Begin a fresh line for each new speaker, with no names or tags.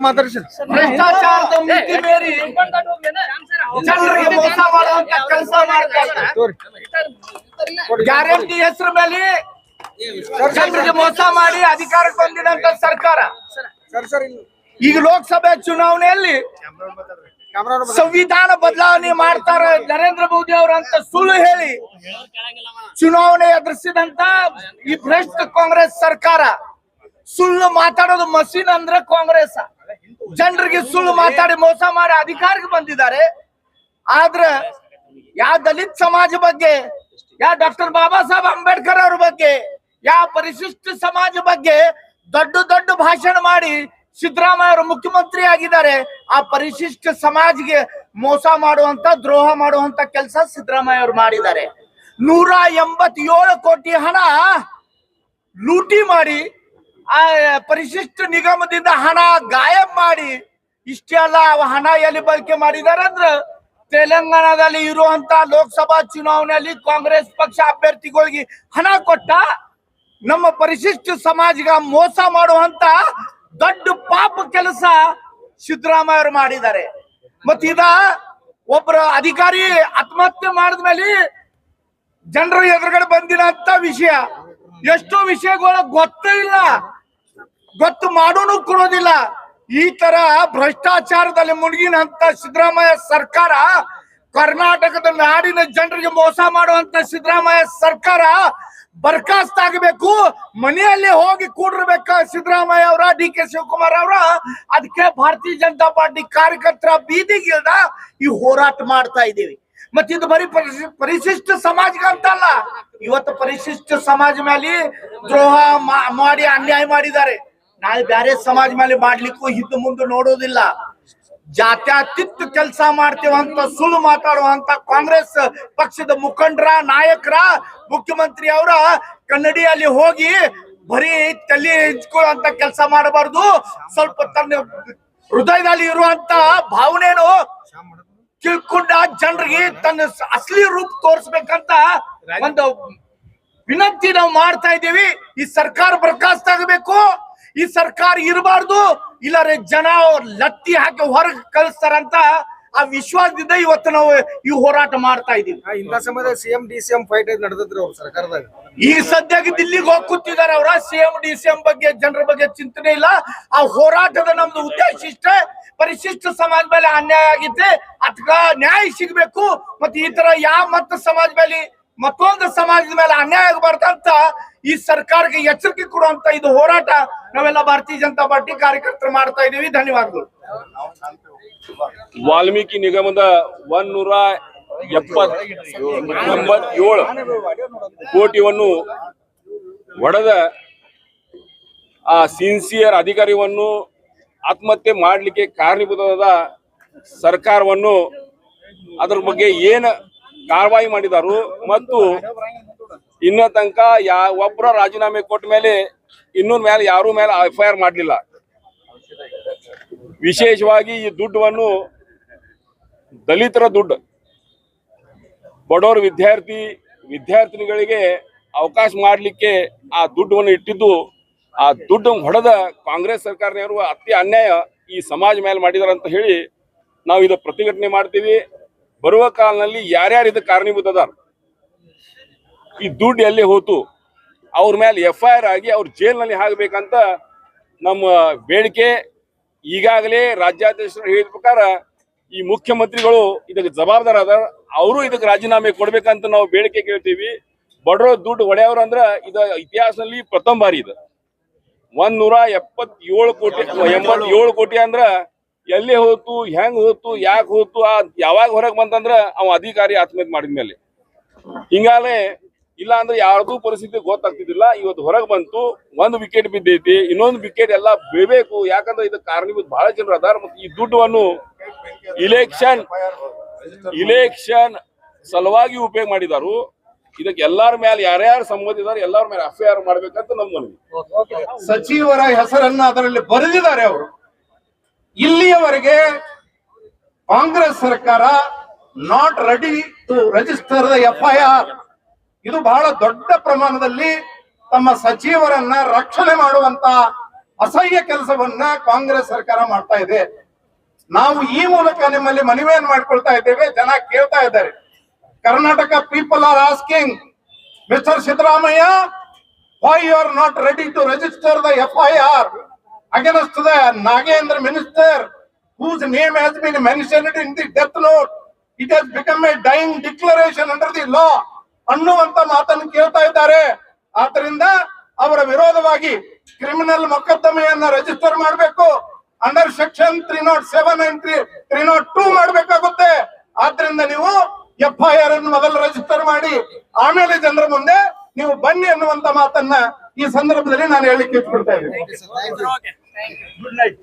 ಮಾತಾಡ್ಸಿ
ಭ್ರಷ್ಟಾಚಾರದ ಮಿತಿ ಮೀರಿ ಜನರಿಗೆ ಮೋಸ ಮಾಡುವಂತ ಕೆಲಸ ಮಾಡ್ತಾ ಗ್ಯಾರಂಟಿ ಹೆಸರು ಮೇಲೆ ಜನರಿಗೆ ಮೋಸ ಮಾಡಿ ಅಧಿಕಾರಕ್ಕೆ ಬಂದಿದಂತ ಸರ್ಕಾರ.
ಸರ್. ಸರ್ ಇಲ್ಲಿ
ಈಗ ಲೋಕಸಭೆ ಚುನಾವಣೆಯಲ್ಲಿ ಸಂವಿಧಾನ ಬದಲಾವಣೆ ಮಾಡ್ತಾರ ನರೇಂದ್ರ ಮೋದಿ ಅವರಂತ ಸುಳ್ಳು ಹೇಳಿ ಚುನಾವಣೆ ಎದುರಿಸಿದಂತ ಈ ಭ್ರಷ್ಟ ಕಾಂಗ್ರೆಸ್ ಸರ್ಕಾರ. ಸುಳ್ಳು ಮಾತಾಡೋದು ಮಸೀನ್ ಅಂದ್ರೆ ಕಾಂಗ್ರೆಸ್. ಜನರಿಗೆ ಸುಳ್ಳು ಮಾತಾಡಿ ಮೋಸ ಮಾಡಿ ಅಧಿಕಾರಕ್ಕೆ ಬಂದಿದ್ದಾರೆ. ಆದ್ರ ಯಾವ ದಲಿತ ಸಮಾಜ ಬಗ್ಗೆ ಯಾವ ಡಾಕ್ಟರ್ ಬಾಬಾ ಸಾಹೇಬ್ ಅಂಬೇಡ್ಕರ್ ಅವ್ರ ಬಗ್ಗೆ ಯಾವ ಪರಿಶಿಷ್ಟ ಸಮಾಜ ಬಗ್ಗೆ ದೊಡ್ಡ ದೊಡ್ಡ ಭಾಷಣ ಮಾಡಿ ಸಿದ್ದರಾಮಯ್ಯ ಅವರು ಮುಖ್ಯಮಂತ್ರಿ ಆಗಿದ್ದಾರೆ. ಆ ಪರಿಶಿಷ್ಟ ಸಮಾಜಗೆ ಮೋಸ ಮಾಡುವಂತ, ದ್ರೋಹ ಮಾಡುವಂತ ಕೆಲಸ ಸಿದ್ದರಾಮಯ್ಯ ಅವರು ಮಾಡಿದ್ದಾರೆ. ನೂರ ಎಂಬತ್ತೇಳು ಕೋಟಿ ಹಣ ಲೂಟಿ ಮಾಡಿ ಆ ಪರಿಶಿಷ್ಟ ನಿಗಮದಿಂದ ಹಣ ಗಾಯಬ್ ಮಾಡಿ ಇಷ್ಟೆಲ್ಲ ಹಣ ಎಲ್ಲಿ ಬಳಕೆ ಮಾಡಿದಾರೆ ಅಂದ್ರ ತೆಲಂಗಾಣದಲ್ಲಿ ಇರುವಂತ ಲೋಕಸಭಾ ಚುನಾವಣೆಯಲ್ಲಿ ಕಾಂಗ್ರೆಸ್ ಪಕ್ಷ ಅಭ್ಯರ್ಥಿಗಳಿಗೆ ಹಣ ಕೊಟ್ಟ ನಮ್ಮ ಪರಿಶಿಷ್ಟ ಸಮಾಜಗ ಮೋಸ ಮಾಡುವಂತ ದೊಡ್ಡ ಪಾಪ ಕೆಲಸ ಸಿದ್ದರಾಮಯ್ಯ ಅವರು ಮಾಡಿದ್ದಾರೆ. ಮತ್ತ ಇದ ಒಬ್ಬರ ಅಧಿಕಾರಿ ಆತ್ಮಹತ್ಯೆ ಮಾಡಿದ್ಮೇಲೆ ಜನರು ಎದುರುಗಡೆ ಬಂದಿರಂತ ವಿಷಯ. ಎಷ್ಟೋ ವಿಷಯಗಳ ಗೊತ್ತೇ ಇಲ್ಲ. ಗೊತ್ತು ಮಾಡೋನು ಕೊಡೋದಿಲ್ಲ. ಈ ತರ ಭ್ರಷ್ಟಾಚಾರದಲ್ಲಿ ಮುಳುಗಿನಂತ ಸಿದ್ದರಾಮಯ್ಯ ಸರ್ಕಾರ, ಕರ್ನಾಟಕದ ನಾಡಿನ ಜನರಿಗೆ ಮೋಸ ಮಾಡುವಂತ ಸಿದ್ದರಾಮಯ್ಯ ಸರ್ಕಾರ ಬರ್ಖಾಸ್ತ ಆಗಬೇಕು ಮನೆಯಲ್ಲಿ ಹೋಗಿ ಕೂಡಿರ್ಬೇಕ ಸಿದ್ದರಾಮಯ್ಯ ಅವರ, ಡಿ ಕೆ ಶಿವಕುಮಾರ್ ಅವರ? ಅದಕ್ಕೆ ಭಾರತೀಯ ಜನತಾ ಪಾರ್ಟಿ ಕಾರ್ಯಕರ್ತರ ಬೀದಿಗಿಲ್ದ ಈ ಹೋರಾಟ ಮಾಡ್ತಾ ಇದ್ದೀವಿ. ಮತ್ತೆ ಇದು ಬರೀ ಪರಿಶಿ- ಪರಿಶಿಷ್ಟ ಸಮಾಜಕ್ಕೆ ಅಂತಲ್ಲ ಇವತ್ತು ಪರಿಶಿಷ್ಟ ಸಮಾಜ ಮೇಲೆ ದ್ರೋಹ ಮಾಡಿ, ಅನ್ಯಾಯ ಮಾಡಿದ್ದಾರೆ. ನಾಳೆ ಬ್ಯಾರೆ ಸಮಾಜ ಮೇಲೆ ಮಾಡ್ಲಿಕ್ಕೂ ಹಿಂದೆ ಮುಂದೆ ನೋಡೋದಿಲ್ಲ ಜಾತ್ಯತೀತ ಕೆಲಸ ಮಾಡ್ತೇವಂತ, ಸುಳ್ಳು ಮಾತಾಡುವಂತ ಕಾಂಗ್ರೆಸ್ ಪಕ್ಷದ ಮುಖಂಡರ, ನಾಯಕರ, ಮುಖ್ಯಮಂತ್ರಿ ಅವರ ಕನ್ನಡಿಯಲ್ಲಿ ಹೋಗಿ ಬರೀ ತಲೆ ಹೆಚ್ಕೊಳ್ಳುವಂತ ಕೆಲಸ ಮಾಡಬಾರ್ದು. ಸ್ವಲ್ಪ ತನ್ನ ಹೃದಯದಲ್ಲಿ ಇರುವಂತ ಭಾವನೆನು ತಿಳ್ಕೊಂಡ ಜನರಿಗೆ ತನ್ನ ಅಸಲಿ ರೂಪ ತೋರಿಸ್ಬೇಕಂತ ಒಂದು ವಿನಂತಿ ನಾವು ಮಾಡ್ತಾ ಇದ್ದೀವಿ. ಈ ಸರ್ಕಾರ ಬರ್ಖಾಸ್ತ್ ಆಗಬೇಕು ಈ ಸರ್ಕಾರ ಇರಬಾರ್ದು ಇಲ್ಲರೆ ಜನ ಲತ್ತಿ ಹಾಕಿ ಹೊರಗೆ ಕಳಿಸ್ತಾರಂತ ಆ ವಿಶ್ವಾಸದಿಂದ ಇವತ್ತು ನಾವು ಈ ಹೋರಾಟ ಮಾಡ್ತಾ ಇದೀವಿ
ಇಂಥ ಸಮಯದಲ್ಲಿ ಸಿಎಂ ಡಿ ಸಿಎಂ ಫೈಟ್ ನಡೆದ್ರು ಅವ್ರ ಸರ್ಕಾರದಾಗ.
ಈ ಸದ್ಯಕ್ಕೆ ದಿಲ್ಲಿಗೆ ಹೋಗಿ ಕೂತಿದ್ದಾರೆ ಅವರ ಸಿಎಂ ಡಿ ಸಿಎಂ ಬಗ್ಗೆ ಜನರ ಬಗ್ಗೆ ಚಿಂತನೆ ಇಲ್ಲ. ಆ ಹೋರಾಟದ ನಮ್ದು ಉದ್ದೇಶ ಇಷ್ಟೇ. ಪರಿಶಿಷ್ಟ ಸಮಾಜ ಮೇಲೆ ಅನ್ಯಾಯ ಆಗಿದ್ದೆ ಅಥವಾ ನ್ಯಾಯ ಸಿಗ್ಬೇಕು. ಮತ್ತೆ ಈ ತರ ಯಾವ ಮತ್ತ ಸಮಾಜ ಮೇಲೆ ಮತ್ತೊಂದು ಸಮಾಜದ ಮೇಲೆ ಅನ್ಯಾಯ ಆಗಬಾರ್ದಂತ ಈ ಸರ್ಕಾರಕ್ಕೆ ಎಚ್ಚರಿಕೆ ಕೊಡುವಂತ ಇದು ಹೋರಾಟ ನಾವೆಲ್ಲ ಭಾರತೀಯ ಜನತಾ ಪಾರ್ಟಿ ಕಾರ್ಯಕರ್ತರು ಮಾಡ್ತಾ ಇದೀವಿ. ಧನ್ಯವಾದಗಳು.
ವಾಲ್ಮೀಕಿ ನಿಗಮದ ಒಂದೂರ ಎಪ್ಪತ್ ಎಂಬತ್ತೇಳು ಕೋಟಿಯನ್ನು ಒಡೆದ ಆ ಸಿನ್ಸಿಯರ್ ಅಧಿಕಾರಿಯನ್ನು ಆತ್ಮಹತ್ಯೆ ಮಾಡಲಿಕ್ಕೆ ಕಾರಣೀಭೂತವಾದ ಸರ್ಕಾರವನ್ನು ಅದರ ಬಗ್ಗೆ ಏನು ಕಾರ್ಯವಾಹಿ ಮಾಡಿದಾರು ಮತ್ತು ಇನ್ನ ತನಕ ಯಾ ಒಬ್ಬರ ರಾಜೀನಾಮೆ ಕೊಟ್ಟ ಮೇಲೆ ಇನ್ನೊಂದ್ ಮೇಲೆ ಯಾರು ಮೇಲೆ ಎಫ್ ಐ ಆರ್ ಮಾಡಲಿಲ್ಲ. ವಿಶೇಷವಾಗಿ ಈ ದುಡ್ಡವನ್ನು ದಲಿತರ ದುಡ್ಡು. ಬಡವರ ವಿದ್ಯಾರ್ಥಿ, ವಿದ್ಯಾರ್ಥಿನಿಗಳಿಗೆ ಅವಕಾಶ ಮಾಡಲಿಕ್ಕೆ ಆ ದುಡ್ಡನ್ನು ಇಟ್ಟಿದ್ದು, ಆ ದುಡ್ಡು ಹೊಡೆದ ಕಾಂಗ್ರೆಸ್ ಸರ್ಕಾರದವರು ಅತಿ ಅನ್ಯಾಯ ಈ ಸಮಾಜ ಮೇಲೆ ಮಾಡಿದಾರೆ ಅಂತ ಹೇಳಿ ನಾವು ಇದು ಪ್ರತಿಭಟನೆ ಮಾಡ್ತೀವಿ. ಬರುವ ಕಾಲದಲ್ಲಿ ಯಾರ್ಯಾರು ಇದಕ್ಕೆ ಕಾರಣೀಭೂತ ಅದಾರ, ಈ ದುಡ್ಡು ಎಲ್ಲಿ ಹೋತು, ಅವ್ರ ಮೇಲೆ ಎಫ್ ಐ ಆರ್ ಆಗಿ ಅವ್ರ ಜೈಲ್ನಲ್ಲಿ ಹಾಕಬೇಕಂತ ನಮ್ಮ ಬೇಡಿಕೆ ಈಗಾಗಲೇ ರಾಜ್ಯಾಧ್ಯಕ್ಷರು ಹೇಳಿದ ಪ್ರಕಾರ ಈ ಮುಖ್ಯಮಂತ್ರಿಗಳು ಇದಕ್ಕೆ ಜವಾಬ್ದಾರ ಅವರು ಇದಕ್ಕೆ ರಾಜೀನಾಮೆ ಕೊಡ್ಬೇಕಂತ ನಾವು ಬೇಡಿಕೆ ಕೇಳ್ತೀವಿ. ಬಡವರು ದುಡ್ಡು ಹೊಡೆಯವರು ಅಂದ್ರ ಇದ ಇತಿಹಾಸದಲ್ಲಿ ಪ್ರಥಮ ಬಾರಿ ಇದು. ಒಂದ್ ನೂರ ಎಪ್ಪತ್ತೇಳು ಕೋಟಿ, ಎಂಬತ್ತೇಳು ಕೋಟಿ ಅಂದ್ರ ಎಲ್ಲಿ ಹೋಯ್ತು ಹೆಂಗ್ ಹೋತು, ಯಾಕೆ ಹೋತು, ಆ ಯಾವಾಗ ಹೊರಗೆ ಬಂತಂದ್ರ ಅವ ಅಧಿಕಾರಿ ಆತ್ಮಹತ್ಯೆ ಮಾಡಿದ್ಮೇಲೆ ಹಿಂಗಾಲೆ ಇಲ್ಲ ಅಂದ್ರೆ ಯಾರ್ದು ಪರಿಸ್ಥಿತಿ ಗೊತ್ತಾಗ್ತಿದ್ದಿಲ್ಲ. ಇವತ್ತು ಹೊರಗೆ ಬಂತು, ಒಂದು ವಿಕೆಟ್ ಬಿದ್ದೈತಿ, ಇನ್ನೊಂದು ವಿಕೆಟ್ ಎಲ್ಲ ಬೀಳ್ಬೇಕು ಯಾಕಂದ್ರೆ ಇದಕ್ಕೆ ಕಾರಣೀಭೂತ ಬಹಳ ಜನರು ಅದಾರ ಮತ್ತು ಈ ದುಡ್ಡನ್ನು ಇಲೆಕ್ಷನ್ ಇಲೆಕ್ಷನ್ ಸಲುವಾಗಿ ಉಪಯೋಗ ಮಾಡಿದಾರು. ಇದಕ್ಕೆ ಎಲ್ಲಾರ ಮೇಲೆ ಯಾರ್ಯಾರು ಸಂಬಂಧಿದಾರೆ ಎಲ್ಲಾರ ಮೇಲೆ ಎಫ್ ಐ ಆರ್ ಮಾಡ್ಬೇಕಂತ ನಮ್ಮ ಮನವಿ.
ಸಚಿವರ ಹೆಸರನ್ನ ಅದರಲ್ಲಿ ಬರೆದಿದ್ದಾರೆ ಅವರು. ಇಲ್ಲಿಯವರೆಗೆ ಕಾಂಗ್ರೆಸ್ ಸರ್ಕಾರ not ready to register the F I R ಇದು ಬಹಳ ದೊಡ್ಡ ಪ್ರಮಾಣದಲ್ಲಿ ತಮ್ಮ ಸಚಿವರನ್ನ ರಕ್ಷಣೆ ಮಾಡುವಂತ ಅಸಹ್ಯ ಕೆಲಸವನ್ನ ಕಾಂಗ್ರೆಸ್ ಸರ್ಕಾರ ಮಾಡ್ತಾ ಇದೆ. ನಾವು ಈ ಮೂಲಕ ನಿಮ್ಮಲ್ಲಿ ಮನವಿಯನ್ನು ಮಾಡ್ಕೊಳ್ತಾ ಇದ್ದೇವೆ. ಜನ ಕೇಳ್ತಾ ಇದ್ದಾರೆ. Karnataka people are asking mister Siddaramaiah why you are not ready to register the FIR against the Nagendra minister whose name has been mentioned in the death note. It has become a dying declaration under the law. ಅನ್ನುವಂತ ಮಾತನ್ನು ಕೇಳ್ತಾ ಇದ್ದಾರೆ. ಆದ್ರಿಂದ ಅವರ ವಿರೋಧವಾಗಿ criminal ಮೊಕದ್ದಮೆಯನ್ನ register ಮಾಡಬೇಕು. Under section three not seven and three three not two ಮಾಡಬೇಕಾಗುತ್ತೆ. ಆದ್ರಿಂದ ನೀವು ಎಫ್ ಐ ಆರ್ ಅನ್ನು ಮೊದಲು ರಿಜಿಸ್ಟರ್ ಮಾಡಿ. ಆಮೇಲೆ ಜನರ ಮುಂದೆ ನೀವು ಬನ್ನಿ ಅನ್ನುವಂತ ಮಾತನ್ನ ಈ ಸಂದರ್ಭದಲ್ಲಿ ನಾನು ಹೇಳಿಕ್ಕೆ ಇಟ್ಕೊಳ್ತಾ ಇದ್ದೀನಿ.
Good night